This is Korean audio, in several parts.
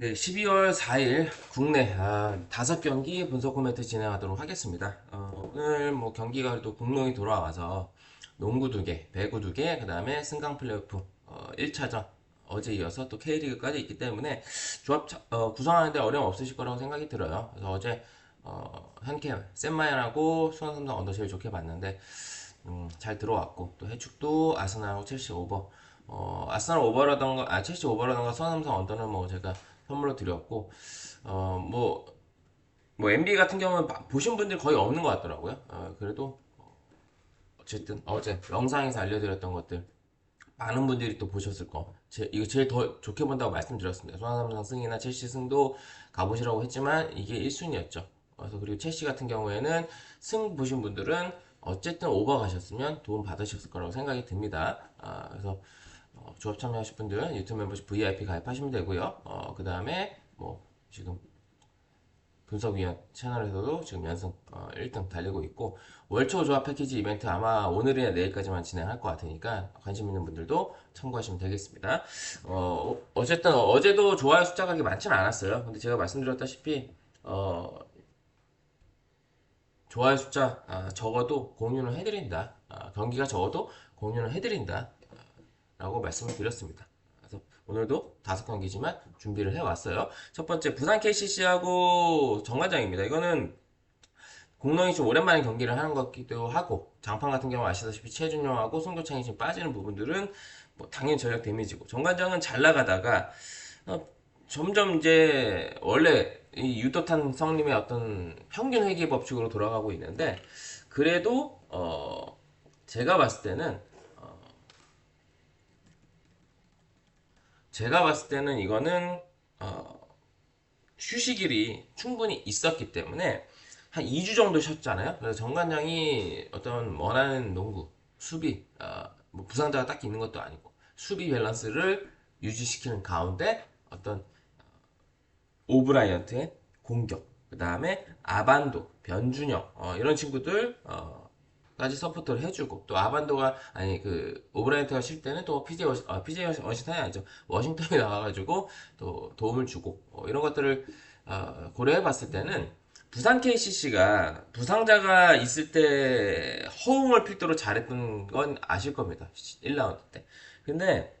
네, 12월 4일 국내 아, 다섯 경기 분석 코멘트 진행하도록 하겠습니다. 어, 오늘 뭐 경기가 그래도 공룡이 돌아와서 농구 두 개, 배구 두 개, 그 다음에 승강 플레이오프 어, 1차전 어제 이어서 또 K리그까지 있기 때문에 조합 차- 어, 구성하는데 어려움 없으실 거라고 생각이 들어요. 그래서 어제 어, 현캠 샌마이안하고 수원삼성 언더 제일 좋게 봤는데 음, 잘 들어왔고 또 해축도 아스날하고 첼시 오버 어, 아스날 오버라던가 아 첼시 오버라던가 수원삼성 언더는 뭐 제가 선물로 드렸고 어, 뭐, 뭐 NBA 같은 경우는 봐- 보신 분들 거의 없는 것 같더라고요. 어, 그래도 어쨌든 어제 영상에서 알려드렸던 것들 많은 분들이 또 보셨을 거. 제, 이거 제일 더 좋게 본다고 말씀드렸습니다. 수원삼성 승이나 첼시 승도 가보시라고 했지만 이게 1순위였죠. 그래서 그리고 첼시 같은 경우에는 승 보신 분들은 어쨌든 오버 가셨으면 도움 받으셨을 거라고 생각이 듭니다. 아, 그래서 어, 조합 참여하실 분들 유튜브 멤버십 VIP 가입하시면 되고요. 어, 그 다음에 뭐 지금 분석위원 채널에서도 지금 연승 어, 1등 달리고 있고 월초 조합 패키지 이벤트 아마 오늘이나 내일까지만 진행할 것 같으니까 관심 있는 분들도 참고하시면 되겠습니다. 어, 어쨌든 어제도 좋아요 숫자가 그렇게 많지는 않았어요. 근데 제가 말씀드렸다시피 어, 좋아요 숫자 아, 적어도 공유는 해드린다. 아, 경기가 적어도 공유는 해드린다. 라고 말씀을 드렸습니다. 그래서 오늘도 다섯 경기지만 준비를 해왔어요. 첫 번째 부산 KCC하고 정관장입니다. 이거는 공룡이 좀 오랜만에 경기를 하는 것 같기도 하고 장판 같은 경우 아시다시피 최준용하고 송교창이 지금 빠지는 부분들은 뭐 당연히 전력 데미지고 정관장은 잘 나가다가 어, 점점 이제 원래 이 유도탄 성님의 어떤 평균 회귀 법칙으로 돌아가고 있는데 그래도 어 제가 봤을 때는 제가 봤을 때는 이거는 어, 휴식일이 충분히 있었기 때문에 한 2주 정도 쉬었잖아요. 그래서 정관장이 어떤 원하는 농구, 수비, 어, 뭐 부상자가 딱히 있는 것도 아니고 수비 밸런스를 유지시키는 가운데 어떤 오브라이언트의 공격, 그 다음에 아반도, 변준영 어, 이런 친구들 어, 까지 서포트를 해주고 또 아반도가 아니 그 오브라이언트가 쉴 때는 또 워시, 아, PJ 워싱턴이 아니죠. 워싱턴이 나와가지고 또 도움을 주고 어, 이런 것들을 어, 고려해 봤을 때는 부산 KCC가 부상자가 있을 때 허웅을 필두로 잘했던 건 아실 겁니다. 1라운드 때. 근데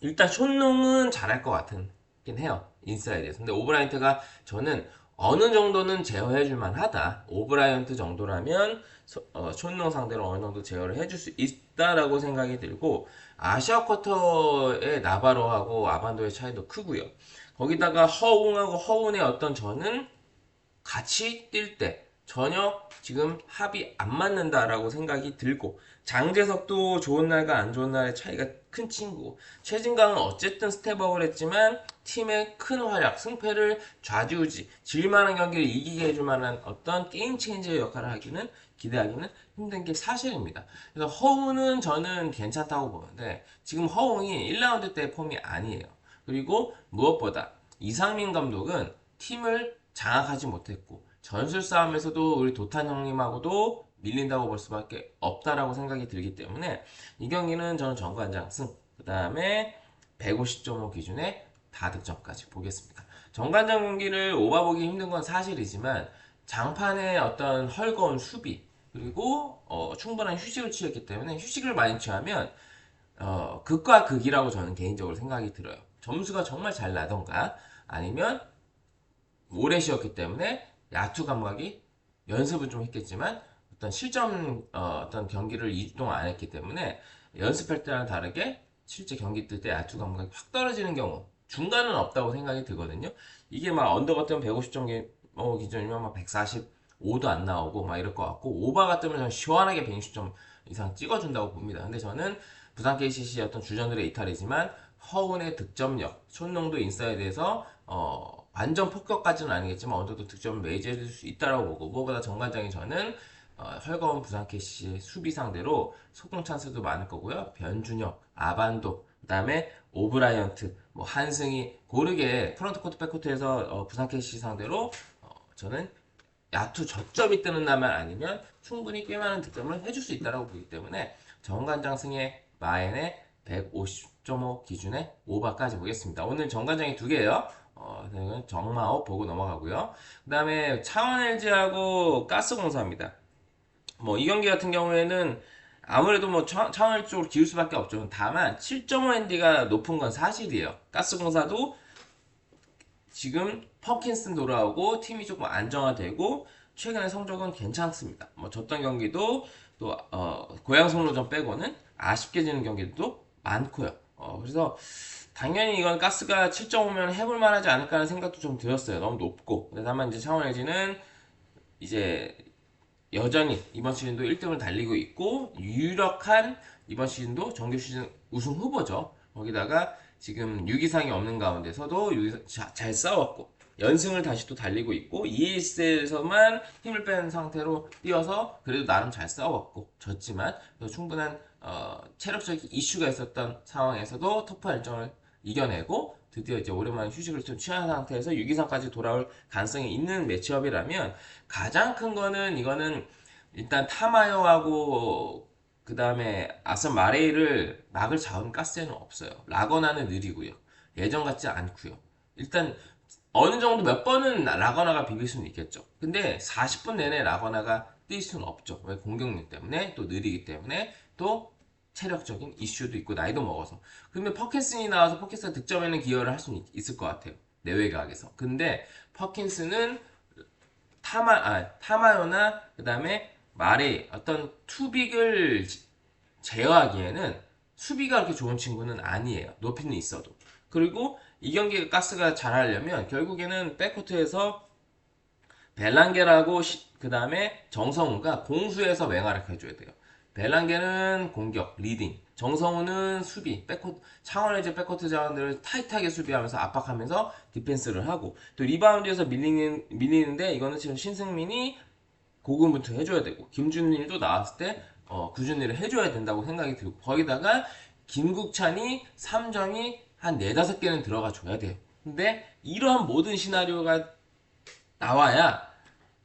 일단 촌농은 잘할 것 같긴 해요. 인사이드에서. 근데 오브라이언트가 저는 어느 정도는 제어해줄 만 하다. 오브라이언트 정도라면 소- 어, 촌농 상대로 어느 정도 제어를 해줄 수 있다라고 생각이 들고 아시아 쿼터의 나바로하고 아반도의 차이도 크고요. 거기다가 허웅하고 허운의 어떤 저는 같이 뛸 때 전혀 지금 합이 안 맞는다라고 생각이 들고 장재석도 좋은 날과 안 좋은 날의 차이가 큰 친구고 최진강은 어쨌든 스텝업을 했지만 팀의 큰 활약, 승패를 좌지우지 질만한 경기를 이기게 해줄 만한 어떤 게임 체인저의 역할을 하기는 기대하기는 힘든 게 사실입니다. 그래서 허웅은 저는 괜찮다고 보는데 지금 허웅이 1라운드 때 폼이 아니에요. 그리고 무엇보다 이상민 감독은 팀을 장악하지 못했고 전술 싸움에서도 우리 도탄 형님하고도 밀린다고 볼 수밖에 없다라고 생각이 들기 때문에 이 경기는 저는 정관장 승, 그 다음에 150.5 기준에 다득점까지 보겠습니다. 정관장 경기를 오바보기 힘든 건 사실이지만 장판의 어떤 헐거운 수비 그리고 어, 충분한 휴식을 취했기 때문에 휴식을 많이 취하면 어, 극과 극이라고 저는 개인적으로 생각이 들어요. 점수가 정말 잘 나던가 아니면 오래 쉬었기 때문에 야투 감각이 연습은 좀 했겠지만 어떤 실점 어, 어떤 경기를 2주 동안 안 했기 때문에 연습할 때랑 다르게 실제 경기 뛸 때 야투 감각이 확 떨어지는 경우 중간은 없다고 생각이 들거든요. 이게 막 언더 같으면 150점 어, 기준이면 막 145도 안 나오고 막 이럴 것 같고 오바 같으면 시원하게 160점 이상 찍어준다고 봅니다. 근데 저는 부산 KCC의 어떤 주전들의 이탈이지만 허운의 득점력, 손농도 인사이드에서 어, 완전 폭격까지는 아니겠지만 어느 정도 득점을 매제해줄 수 있다라고 보고 무엇보다 정관장이 저는 어, 헐거운 부산 KCC의 수비 상대로 속공 찬스도 많을 거고요. 변준혁, 아반도, 그다음에 오브라이언트, 뭐 한승이 고르게 프런트 코트 백코트에서 어, 부산 KCC 상대로 어, 저는 야투 저점이 뜨는 날만 아니면 충분히 꽤 많은 득점을 해줄 수 있다라고 보기 때문에 정관장 승의 마엔의 10.5 기준의 오바까지 보겠습니다. 오늘 정관장이 두 개예요. 어, 정마업 보고 넘어가고요. 그 다음에 창원 LG하고 가스공사입니다. 뭐 이 경기 같은 경우에는 아무래도 뭐 차- 창원 LG 쪽으로 기울 수밖에 없죠. 다만 7.5 ND가 높은 건 사실이에요. 가스공사도 지금 퍼킨슨 돌아오고 팀이 조금 안정화되고 최근의 성적은 괜찮습니다. 뭐 졌던 경기도 또 어, 고양 송로전 빼고는 아쉽게 지는 경기도 많고요. 어, 그래서 당연히 이건 가스가 7.5면 해볼 만 하지 않을까 하는 생각도 좀 들었어요. 너무 높고. 다만 이제 창원 LG는 이제 여전히 이번 시즌도 1등을 달리고 있고 유력한 이번 시즌도 정규 시즌 우승 후보죠. 거기다가 지금 6위상이 없는 가운데서도 6위 자- 잘 싸웠고 연승을 다시 또 달리고 있고 2위에서만 힘을 뺀 상태로 뛰어서 그래도 나름 잘 싸웠고 졌지만 또 충분한 어, 체력적인 이슈가 있었던 상황에서도 터프 일정을 이겨내고 드디어 이제 오랜만에 휴식을 좀 취한 상태에서 6위상까지 돌아올 가능성이 있는 매치업이라면 가장 큰 거는 이거는 일단 타마요하고 그 다음에 아선 마레이를 막을 자원 가스에는 없어요. 라거나는 느리고요. 예전 같지 않고요. 일단 어느 정도 몇 번은 라거나가 비빌 수는 있겠죠. 근데 40분 내내 라거나가 뛸 수는 없죠. 왜 공격력 때문에 또 느리기 때문에 또 체력적인 이슈도 있고 나이도 먹어서. 그러면 퍼킨슨이 나와서 퍼킨스가 득점에는 기여를 할 수는 있- 있을 것 같아요. 내외각에서. 근데 퍼킨스는 타마 아 타마요나 그 다음에 말이 어떤 투빅을 지- 제어하기에는 수비가 그렇게 좋은 친구는 아니에요. 높이는 있어도. 그리고 이 경기 가스가 잘하려면 결국에는 백코트에서 벨랑게라고 그 다음에 정성우가 공수에서 맹활약 해줘야 돼요. 벨랑게는 공격, 리딩, 정성우는 수비, 백코트, 창원의 이제 백코트 자원들을 타이트하게 수비하면서 압박하면서 디펜스를 하고 또 리바운드에서 밀리는, 밀리는데 이거는 지금 신승민이 고군분투 해줘야 되고 김준일도 나왔을 때 어, 구준일을 해줘야 된다고 생각이 들고 거기다가 김국찬이 3점이 한 4, 5개는 들어가 줘야 돼요. 근데 이러한 모든 시나리오가 나와야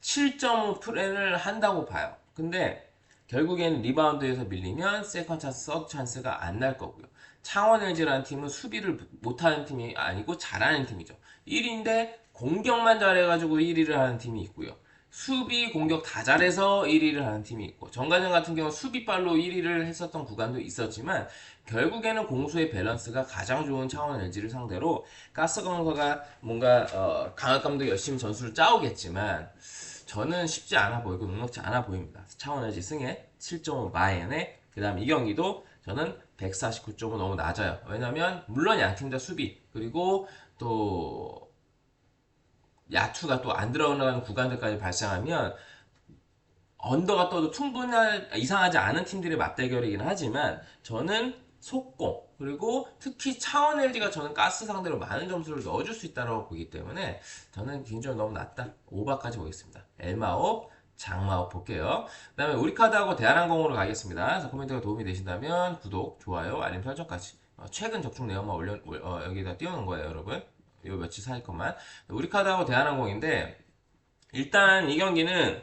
7.5 플랜을 한다고 봐요. 근데 결국에는 리바운드에서 밀리면 세컨 찬스, 서드 찬스가 안 날 거고요. 창원 LG라는 팀은 수비를 못하는 팀이 아니고 잘하는 팀이죠. 1위인데 공격만 잘해가지고 1위를 하는 팀이 있고요. 수비, 공격 다 잘해서 1위를 하는 팀이 있고 정관장 같은 경우 수비발로 1위를 했었던 구간도 있었지만 결국에는 공수의 밸런스가 가장 좋은 창원 LG를 상대로 가스공사가 뭔가 어, 강학 감독이 열심히 전술을 짜오겠지만 저는 쉽지 않아 보이고 녹록지 않아 보입니다. LG 승에 7.5 마이앤에 그 다음 이 경기도 저는 149.5 너무 낮아요. 왜냐면 물론 양팀 다 수비 그리고 또 야투가 또 안 들어가는 구간들까지 발생하면 언더가 떠도 충분한 이상하지 않은 팀들의 맞대결이긴 하지만 저는 속공 그리고 특히 차원 LG가 저는 가스 상대로 많은 점수를 넣어줄 수 있다고 보기 때문에 저는 개인적으로 너무 낮다. 오바까지 보겠습니다. 엘마옵 장마옵 볼게요. 그 다음에 우리카드하고 대한항공으로 가겠습니다. 그래서 코멘트가 도움이 되신다면 구독 좋아요 알림 설정까지. 어, 최근 접촉 내용만 올려 어, 여기다 띄워놓은 거예요 여러분. 요 며칠 사이 것만. 우리카드하고 대한항공인데 일단 이 경기는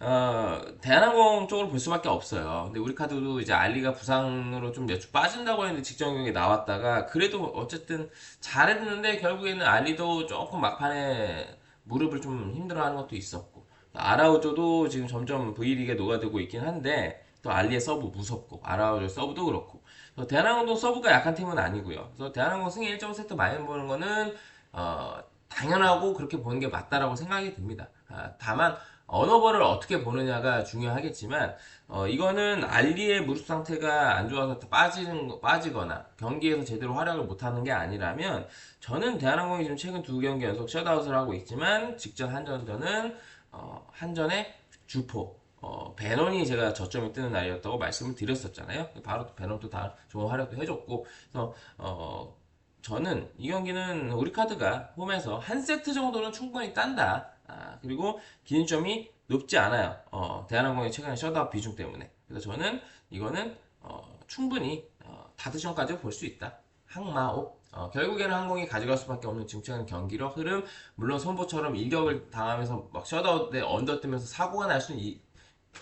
어, 대한항공 쪽으로 볼 수밖에 없어요. 근데 우리 카드도 이제 알리가 부상으로 좀 몇 주 빠진다고 했는데 직전 경기에 나왔다가 그래도 어쨌든 잘했는데 결국에는 알리도 조금 막판에 무릎을 좀 힘들어하는 것도 있었고 아라우조도 지금 점점 V리그에 녹아들고 있긴 한데 또 알리의 서브 무섭고 아라우조 서브도 그렇고 대한항공도 서브가 약한 팀은 아니고요. 그래서 대한항공 승리 1.5세트 많이 보는 거는 어, 당연하고 그렇게 보는 게 맞다라고 생각이 듭니다. 아, 다만 언어버를 어떻게 보느냐가 중요하겠지만 어, 이거는 알리의 무릎 상태가 안 좋아서 빠지는 거- 빠지거나 경기에서 제대로 활약을 못하는 게 아니라면 저는 대한항공이 지금 최근 두 경기 연속 셧아웃을 하고 있지만 직전 한전전은 어, 한전의 주포 어, 베논이 제가 저점이 뜨는 날이었다고 말씀을 드렸었잖아요. 바로 또 베논도 다 좋은 활약도 해줬고 그래서 어, 저는 이 경기는 우리 카드가 홈에서 한 세트 정도는 충분히 딴다. 아, 그리고 기준점이 높지 않아요. 어, 대한항공의 최근의 셧아웃 비중 때문에. 그래서 저는 이거는 어, 충분히 어, 다드션까지 볼 수 있다. 항마옵. 어, 결국에는 항공이 가져갈 수밖에 없는 지금 최근 경기력 흐름. 물론 손보처럼 일격을 당하면서 막 셧아웃에 언더 뜨면서 사고가 날 수는 이,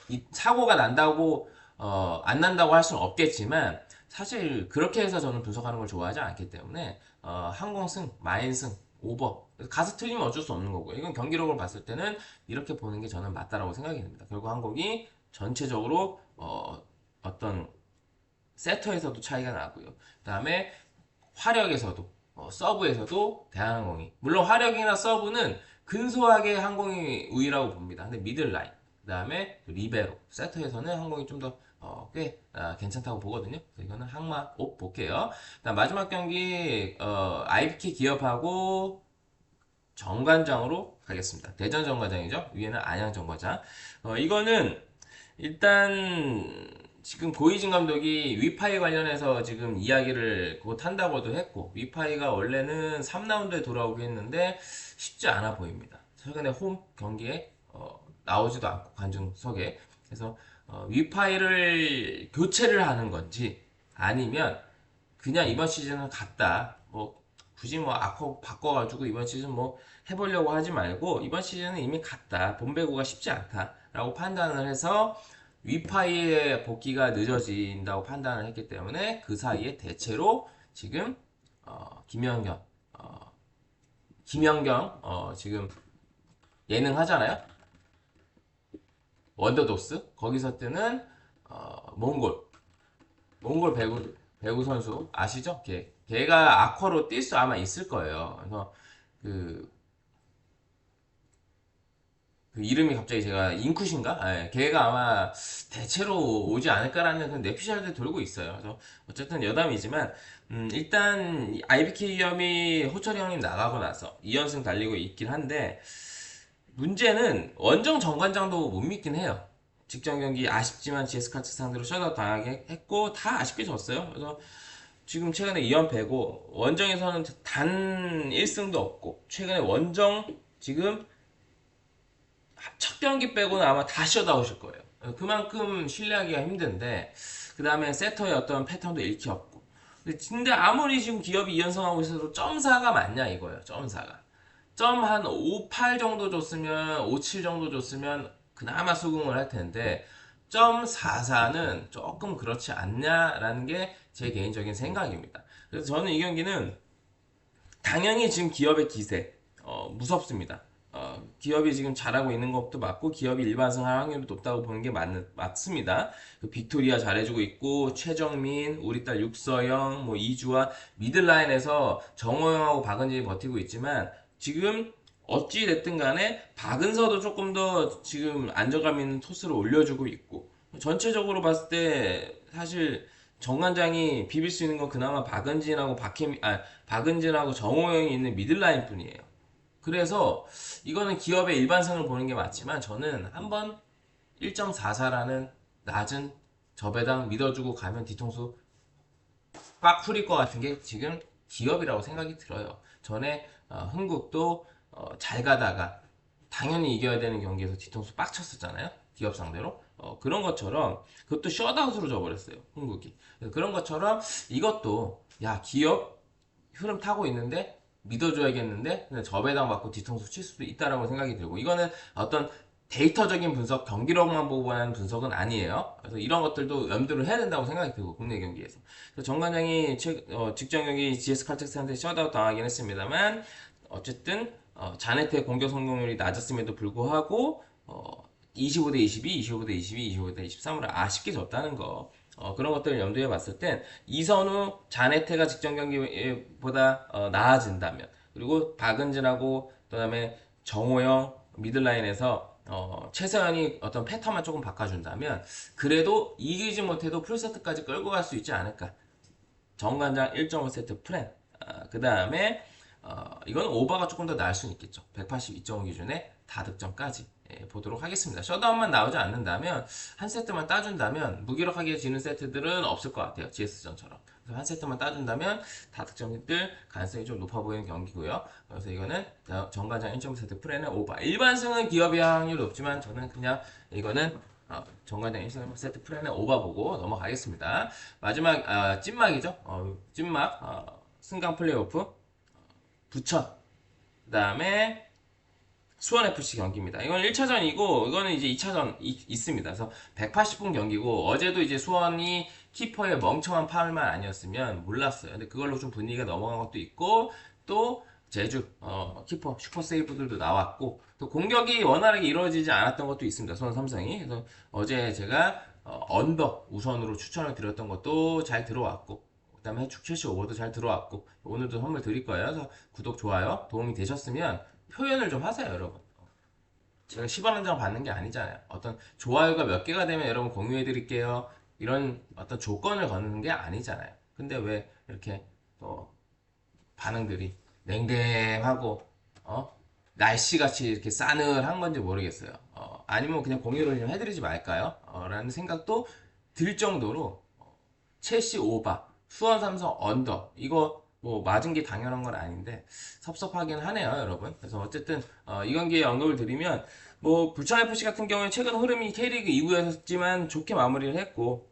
이 사고가 난다고 어, 안 난다고 할 수는 없겠지만 사실 그렇게 해서 저는 분석하는 걸 좋아하지 않기 때문에 어, 항공승, 마인승, 오버 가서 틀리면 어쩔 수 없는 거고요. 이건 경기력을 봤을 때는 이렇게 보는 게 저는 맞다라고 생각이 됩니다. 결국 항공이 전체적으로 어, 어떤 세터에서도 차이가 나고요. 그 다음에 화력에서도 어, 서브에서도 대한항공이 물론 화력이나 서브는 근소하게 항공이 우위라고 봅니다. 근데 미들라인 그 다음에 리베로 세터에서는 항공이 좀 더 어, 꽤 아, 괜찮다고 보거든요. 그래서 이거는 항마 옵 볼게요. 마지막 경기 어, IBK 기업하고 정관장으로 가겠습니다. 대전 정관장이죠. 위에는 안양 정관장. 어, 이거는 일단 지금 고이진 감독이 위파이 관련해서 지금 이야기를 곧 한다고도 했고 위파이가 원래는 3라운드에 돌아오긴 했는데 쉽지 않아 보입니다. 최근에 홈 경기에 어, 나오지도 않고 관중석에 그래서 어, 위파이를 교체를 하는 건지 아니면 그냥 이번 시즌은 갔다. 뭐 굳이 뭐 아커 바꿔가지고 이번 시즌 뭐 해보려고 하지 말고 이번 시즌은 이미 갔다. 본배구가 쉽지 않다라고 판단을 해서 위파이의 복귀가 늦어진다고 판단을 했기 때문에 그 사이에 대체로 지금 어, 김연경 어, 김연경 어, 지금 예능 하잖아요 원더독스 거기서 뜨는 어, 몽골 몽골 배구 배구 선수 아시죠? 걔 걔가 아쿼로 뛸 수 아마 있을 거예요. 그래서 그, 그 이름이 갑자기 제가 인쿠신가? 예, 걔가 아마 대체로 오지 않을까라는 그런 내피셜들 돌고 있어요. 그래서 어쨌든 여담이지만 음, 일단 IBK 위험이 호철이 형님 나가고 나서 2연승 달리고 있긴 한데 문제는 원정 정관장도 못 믿긴 해요. 직전 경기 아쉽지만 GS 카츠 상대로 셧아웃 당하게 했고 다 아쉽게 졌어요. 그래서 지금 최근에 2연패고 원정에서는 단 1승도 없고 최근에 원정 지금 첫 경기 빼고는 아마 다 셧아웃일 거예요. 그만큼 신뢰하기가 힘든데 그 다음에 세터의 어떤 패턴도 잃기 없고 근데 아무리 지금 기업이 2연승하고 있어도 점사가 맞냐 이거예요. 점사가 점 한 58 정도 줬으면 57 정도 줬으면 그나마 수긍을 할 텐데 점 44는 조금 그렇지 않냐라는 게 제 개인적인 생각입니다. 그래서 저는 이 경기는 당연히 지금 기업의 기세 어, 무섭습니다. 어, 기업이 지금 잘하고 있는 것도 맞고 기업이 일반승할 확률이 높다고 보는 게 맞, 맞습니다. 그 빅토리아 잘해주고 있고 최정민, 우리 딸 육서영, 뭐 이주와 미들라인에서 정호영하고 박은진이 버티고 있지만 지금 어찌 됐든 간에 박은서도 조금 더 지금 안정감 있는 토스를 올려주고 있고 전체적으로 봤을 때 사실 정관장이 비빌 수 있는 건 그나마 박은진하고 박혜미, 아, 박은진하고 정호영이 있는 미들라인 뿐이에요. 그래서 이거는 기업의 일반성을 보는 게 맞지만 저는 한번 1.44라는 낮은 저배당 믿어주고 가면 뒤통수 빡 풀릴 것 같은 게 지금 기업이라고 생각이 들어요. 전에 어, 흥국도 어, 잘 가다가 당연히 이겨야 되는 경기에서 뒤통수 빡 쳤었잖아요. 기업 상대로. 어, 그런 것처럼 그것도 셧아웃으로 져버렸어요. 흥국이. 그런 것처럼 이것도 야 기업 흐름 타고 있는데 믿어줘야겠는데 근데 저배당 받고 뒤통수 칠 수도 있다라고 생각이 들고 이거는 어떤 데이터적인 분석, 경기력만 보고 하는 분석은 아니에요. 그래서 이런 것들도 염두를 해야 된다고 생각이 들고 국내 경기에서. 정 관장이 어, 직전 경기 GS 칼텍스한테 셧아웃 당하긴 했습니다만 어쨌든 어, 자네트의 공격 성공률이 낮았음에도 불구하고 어, 25대 22, 25대 22, 25대 23으로 아쉽게 졌다는 거. 어, 그런 것들을 염두에 봤을 땐 이선우, 자네테가 직전 경기보다 어, 나아진다면 그리고 박은진하고 그다음에 정호영 미들라인에서 어, 최서연이 어떤 패턴만 조금 바꿔준다면 그래도 이기지 못해도 풀세트까지 끌고 갈 수 있지 않을까. 정관장 1.5세트 프렌. 아, 그 다음에 어, 이건 오버가 조금 더 나을 수는 있겠죠. 182.5 기준에 다득점까지 예, 보도록 하겠습니다. 셧다운만 나오지 않는다면 한 세트만 따준다면 무기력하게 지는 세트들은 없을 것 같아요. GS전처럼 한 세트만 따준다면 다득점들 가능성이 좀 높아 보이는 경기고요. 그래서 이거는 정관장 1.5세트 프레는 오버. 일반승은 기업의 확률이 높지만 저는 그냥 이거는 어, 정관장 1.5세트 프레는 오버 보고 넘어가겠습니다. 마지막 아, 찐막이죠. 어, 찐막 어, 승강 플레이오프 부천 그 다음에 수원FC 경기입니다. 이건 1차전이고 이거는 이제 2차전 이, 있습니다. 그래서 180분 경기고 어제도 이제 수원이 키퍼의 멍청한 파울만 아니었으면 몰랐어요. 근데 그걸로 좀 분위기가 넘어간 것도 있고 또 제주 어, 키퍼 슈퍼 세이브들도 나왔고 또 공격이 원활하게 이루어지지 않았던 것도 있습니다. 수원 삼성이 그래서 어제 제가 어, 언더 우선으로 추천을 드렸던 것도 잘 들어왔고 그다음에 해축 75도 잘 들어왔고 오늘도 선물 드릴 거예요. 그래서 구독 좋아요 도움이 되셨으면 표현을 좀 하세요, 여러분. 제가 10원 한 장 받는 게 아니잖아요. 어떤 좋아요가 몇 개가 되면 여러분 공유해 드릴게요. 이런 어떤 조건을 거는 게 아니잖아요. 근데 왜 이렇게 또 반응들이 냉랭하고 어? 날씨같이 이렇게 싸늘한 건지 모르겠어요. 어, 아니면 그냥 공유를 좀 해드리지 말까요? 어, 라는 생각도 들 정도로 어, 첼시 오바, 수원 삼성 언더 이거 뭐 맞은 게 당연한 건 아닌데 섭섭하긴 하네요, 여러분. 그래서 어쨌든 어, 이 경기에 언급을 드리면 뭐 부천 FC 같은 경우에 최근 흐름이 K리그 2부였지만 좋게 마무리를 했고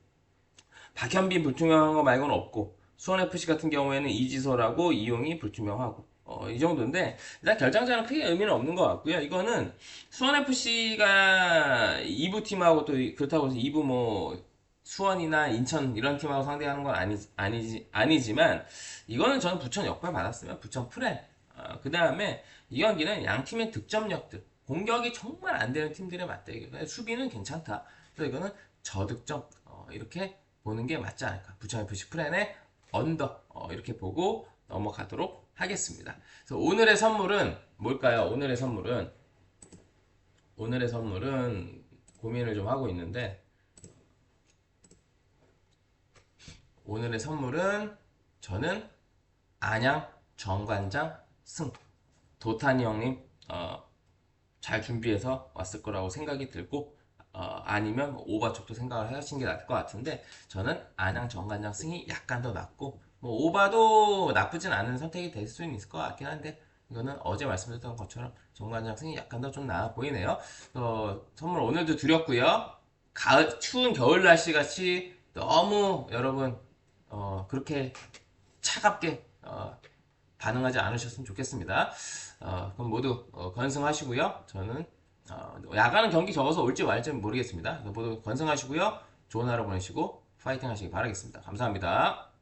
박현빈 불투명한 거 말고는 없고 수원 FC 같은 경우에는 이지소라고 이용이 불투명하고 어, 이 정도인데 일단 결정자는 크게 의미는 없는 것 같고요. 이거는 수원 FC가 2부 팀하고 또 그렇다고 해서 2부 뭐 수원이나 인천 이런 팀하고 상대하는 건 아니, 아니지, 아니지만 이거는 저는 부천 역발 받았으면 부천 프렌 어, 그 다음에 이 경기는 양 팀의 득점력들 공격이 정말 안 되는 팀들의 맞대결. 근데 수비는 괜찮다. 그래서 이거는 저득점 어, 이렇게 보는 게 맞지 않을까. 부천 FC 프렌의 언더 어, 이렇게 보고 넘어가도록 하겠습니다. 그래서 오늘의 선물은 뭘까요? 오늘의 선물은 오늘의 선물은 고민을 좀 하고 있는데 오늘의 선물은 저는 안양 정관장 승 도타니 형님 어, 잘 준비해서 왔을 거라고 생각이 들고 어, 아니면 오바 쪽도 생각을 하신 게 나을 것 같은데 저는 안양 정관장 승이 약간 더 낫고 뭐 오바도 나쁘진 않은 선택이 될 수는 있을 것 같긴 한데 이거는 어제 말씀드렸던 것처럼 정관장 승이 약간 더 좀 나아 보이네요. 어, 선물 오늘도 드렸고요. 가을 추운 겨울 날씨 같이 너무 여러분 어, 그렇게 차갑게 어, 반응하지 않으셨으면 좋겠습니다. 어, 그럼 모두 어, 건승하시고요. 저는 어, 야간은 경기 적어서 올지 말지 모르겠습니다. 모두 건승하시고요. 좋은 하루 보내시고 파이팅 하시기 바라겠습니다. 감사합니다.